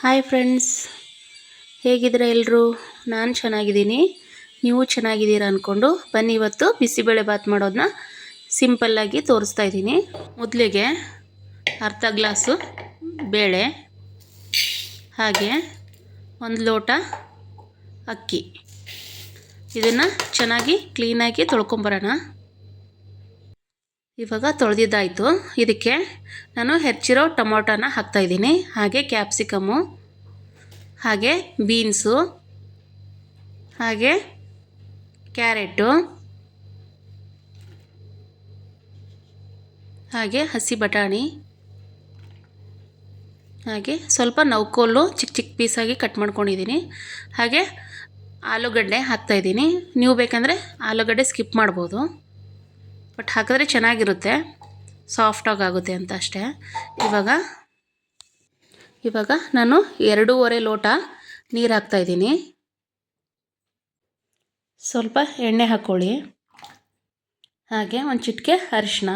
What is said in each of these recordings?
Hi friends, ಹೇಗಿದ್ದೀರಾ ಎಲ್ಲರೂ ನಾನು ಚೆನ್ನಾಗಿದ್ದೀನಿ. ನೀವು ಚೆನ್ನಾಗಿದ್ದೀರಾ ಅಂದ್ಕೊಂಡು ಬನ್ನಿ ಇವತ್ತು ಬಿಸಿಬೇಳೆ ಬಾತ್ ಮಾಡೋದನ್ನ ಸಿಂಪಲ್ಲಾಗಿ ತೋರಿಸ್ತಾ ಇದ್ದೀನಿ. ಮೊದಲಿಗೆ ಅರ್ಧ ಗ್ಲಾಸು ಬೇಳೆ, ಹಾಗೆ ಒಂದು ಲೋಟ ಅಕ್ಕಿ. ಇದನ್ನು ಚೆನ್ನಾಗಿ ಕ್ಲೀನಾಗಿ ತೊಳ್ಕೊಂಬರೋಣ. ಇವಾಗ ತೊಳೆದಿದ್ದಾಯಿತು. ಇದಕ್ಕೆ ನಾನು ಹೆಚ್ಚಿರೋ ಟೊಮೊಟೊನ ಹಾಕ್ತಾಯಿದ್ದೀನಿ ಹಾಗೆ ಕ್ಯಾಪ್ಸಿಕಮ್ಮು ಹಾಗೆ ಬೀನ್ಸು, ಹಾಗೆ ಕ್ಯಾರೆಟು, ಹಾಗೆ ಹಸಿ ಬಟಾಣಿ, ಹಾಗೆ ಸ್ವಲ್ಪ ನೌಕೋಲು ಚಿಕ್ಕ ಚಿಕ್ಕ ಪೀಸಾಗಿ ಕಟ್ ಮಾಡ್ಕೊಂಡಿದ್ದೀನಿ. ಹಾಗೆ ಆಲೂಗಡ್ಡೆ ಹಾಕ್ತಾಯಿದ್ದೀನಿ ನೀವು ಬೇಕಂದರೆ ಆಲೂಗಡ್ಡೆ ಸ್ಕಿಪ್ ಮಾಡ್ಬೋದು. ಬಟ್ ಹಾಕಿದ್ರೆ ಚೆನ್ನಾಗಿರುತ್ತೆ. ಸಾಫ್ಟಾಗಿ ಆಗುತ್ತೆ ಅಂತ ಅಷ್ಟೇ. ಇವಾಗ ಇವಾಗ ನಾನು ಎರಡೂವರೆ ಲೋಟ ನೀರು ಹಾಕ್ತಾಯಿದ್ದೀನಿ ಸ್ವಲ್ಪ ಎಣ್ಣೆ ಹಾಕ್ಕೊಳ್ಳಿ ಹಾಗೆ ಒಂದು ಚಿಟಿಕೆ ಅರಿಶಿನ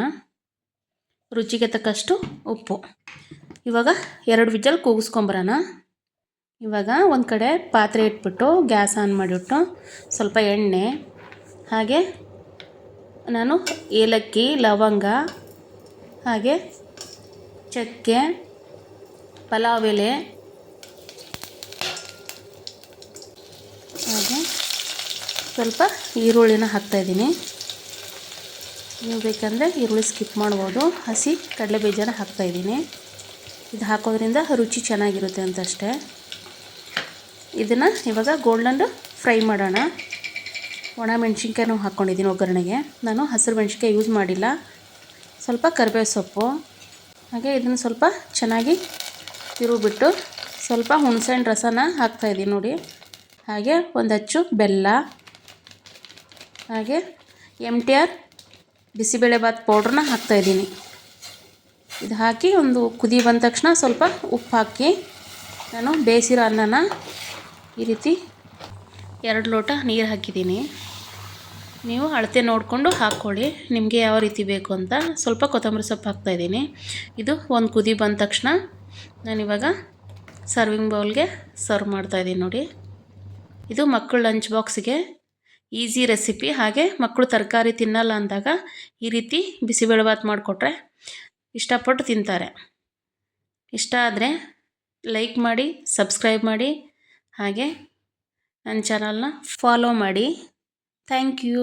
ರುಚಿಗೆ ತಕ್ಕಷ್ಟು ಉಪ್ಪು. ಇವಾಗ ಎರಡು ವಿಜಲ್ ಕೂಗಿಸ್ಕೊಂಬರೋಣ. ಇವಾಗ ಒಂದು ಕಡೆ ಪಾತ್ರೆ ಇಟ್ಬಿಟ್ಟು ಗ್ಯಾಸ್ ಆನ್ ಮಾಡಿಬಿಟ್ಟು ಸ್ವಲ್ಪ ಎಣ್ಣೆ, ಹಾಗೆ ನಾನು ಏಲಕ್ಕಿ, ಲವಂಗ, ಹಾಗೆ ಚಕ್ಕೆ, ಪಲಾವ್ ಎಲೆ, ಹಾಗೆ ಸ್ವಲ್ಪ ಈರುಳ್ಳಿನ ಹಾಕ್ತಾಯಿದ್ದೀನಿ ನೀವು ಬೇಕಂದರೆ ಈರುಳ್ಳಿ ಸ್ಕಿಪ್ ಮಾಡ್ಬೋದು. ಹಸಿ ಕಡಲೆ ಬೀಜನ ಹಾಕ್ತಾಯಿದ್ದೀನಿ ಇದು ಹಾಕೋದ್ರಿಂದ ರುಚಿ ಚೆನ್ನಾಗಿರುತ್ತೆ ಅಂತಷ್ಟೇ. ಇದನ್ನು ಇವಾಗ ಗೋಲ್ಡನ್ ಫ್ರೈ ಮಾಡೋಣ. ಒಣ ಮೆಣಸಿನ್ಕಾಯಿನೂ ಹಾಕ್ಕೊಂಡಿದ್ದೀನಿ ಒಗ್ಗರಣೆಗೆ. ನಾನು ಹಸಿರು ಮೆಣಸಿನ್ಕಾಯಿ ಯೂಸ್ ಮಾಡಿಲ್ಲ. ಸ್ವಲ್ಪ ಕರಿಬೇವು ಸೊಪ್ಪು, ಹಾಗೆ ಇದನ್ನು ಸ್ವಲ್ಪ ಚೆನ್ನಾಗಿ ತಿರುಗಿಬಿಟ್ಟು ಸ್ವಲ್ಪ ಹುಣಸೆಹಣ್ಣು ರಸನ ಹಾಕ್ತಾಯಿದ್ದೀನಿ ನೋಡಿ. ಹಾಗೆ ಒಂದು ಹಚ್ಚು ಬೆಲ್ಲ, ಹಾಗೆ ಎಂ ಟಿ ಆರ್ ಬಿಸಿಬೇಳೆಬಾತ್ ಪೌಡ್ರನ್ನ ಹಾಕ್ತಾಯಿದ್ದೀನಿ ಇದು ಹಾಕಿ ಒಂದು ಕುದಿ ಬಂದ ತಕ್ಷಣ ಸ್ವಲ್ಪ ಉಪ್ಪು ಹಾಕಿ ನಾನು ಬೇಯಿಸಿರೋ ಅನ್ನನ ಈ ರೀತಿ ಎರಡು ಲೋಟ ನೀರು ಹಾಕಿದ್ದೀನಿ. ನೀವು ಅಳತೆ ನೋಡಿಕೊಂಡು ಹಾಕ್ಕೊಳ್ಳಿ. ನಿಮಗೆ ಯಾವ ರೀತಿ ಬೇಕು ಅಂತ ಸ್ವಲ್ಪ ಕೊತ್ತಂಬರಿ ಸೊಪ್ಪು ಹಾಕ್ತಾಯಿದ್ದೀನಿ ಇದು ಒಂದು ಕುದಿ ಬಂದ ತಕ್ಷಣ ನಾನಿವಾಗ ಸರ್ವಿಂಗ್ ಬೌಲ್ಗೆ ಸರ್ವ್ ಮಾಡ್ತಾಯಿದ್ದೀನಿ ನೋಡಿ. ಇದು ಮಕ್ಕಳು ಲಂಚ್ ಬಾಕ್ಸ್ಗೆ ಈಸಿ ರೆಸಿಪಿ ಹಾಗೆ ಮಕ್ಕಳು ತರಕಾರಿ ತಿನ್ನಲ್ಲ ಅಂದಾಗ ಈ ರೀತಿ ಬಿಸಿಬೇಳೆಭಾತ್ ಮಾಡಿಕೊಟ್ರೆ ಇಷ್ಟಪಟ್ಟು ತಿಂತಾರೆ. ಇಷ್ಟ ಆದರೆ ಲೈಕ್ ಮಾಡಿ ಸಬ್ಸ್ಕ್ರೈಬ್ ಮಾಡಿ. ಹಾಗೆ ನನ್ನ ಚಾನಲ್ನ ಫಾಲೋ ಮಾಡಿ. Thank you.